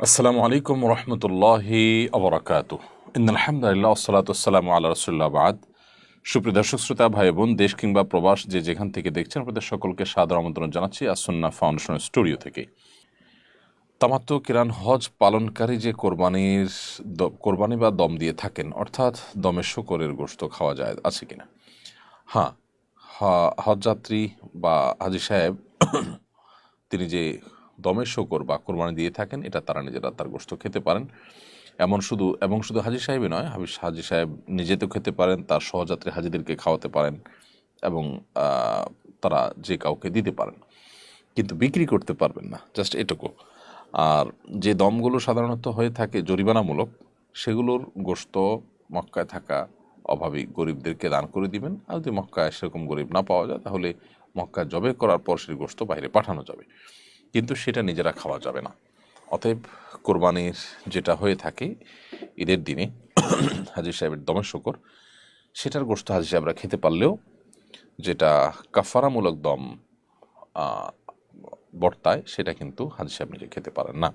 আসসালামু আলাইকুম রহমতুল্লাহি আবরাকাত ইন আলহামদুলিল্লাহ সালাত আসসালামু আল্লাহ রসুল্লাহ বাদ। সুপ্রিয় দর্শক, শ্রোতা ভাই বোন দেশ কিংবা প্রবাস যে যেখান থেকে দেখছেন, আপনাদের সকলকে সাদর আমন্ত্রণ জানাচ্ছি আসন্না ফাউন্ডেশনের স্টুডিও থেকে। তামাত্ম কিরান হজ পালনকারী যে কোরবানির কোরবানি বা দম দিয়ে থাকেন, অর্থাৎ দমে শকরের গোশত খাওয়া যায়, আছে কিনা? হ্যাঁ হজযাত্রী বা হাজি সাহেব, তিনি যে দমের শকর বা কোরবানি দিয়ে থাকেন, এটা তারা নিজেরা তার গোশত খেতে পারেন। এমন শুধু, এবং শুধু হাজি সাহেবই নয় হাবি হাজি সাহেব নিজে তো খেতে পারেন, তার সহযাত্রী হাজিদেরকে খাওয়াতে পারেন, এবং তারা যে কাউকে দিতে পারেন। কিন্তু বিক্রি করতে পারবেন না, জাস্ট এটুকু। আর যে দমগুলো সাধারণত হয়ে থাকে জরিমানামূলক, সেগুলোর গোশত মক্কায় থাকা অভাবী গরিবদেরকে দান করে দিবেন। আর যদি মক্কায় সেরকম গরিব না পাওয়া যায়, তাহলে মক্কায় জবে করার পর সেই গোশত বাইরে পাঠানো যাবে। কিন্তু সেটা নিজেরা খাওয়া যাবে না। অতএব কোরবানির যেটা হয়ে থাকে ঈদের দিনে, হাজির সাহেবের দমের শকর, সেটার গোষ্ঠ হাজি সাহেবরা খেতে পারলেও যেটা কাফারামূলক দম বর্তায়, সেটা কিন্তু হাজির সাহেব নিজে খেতে পারেন না।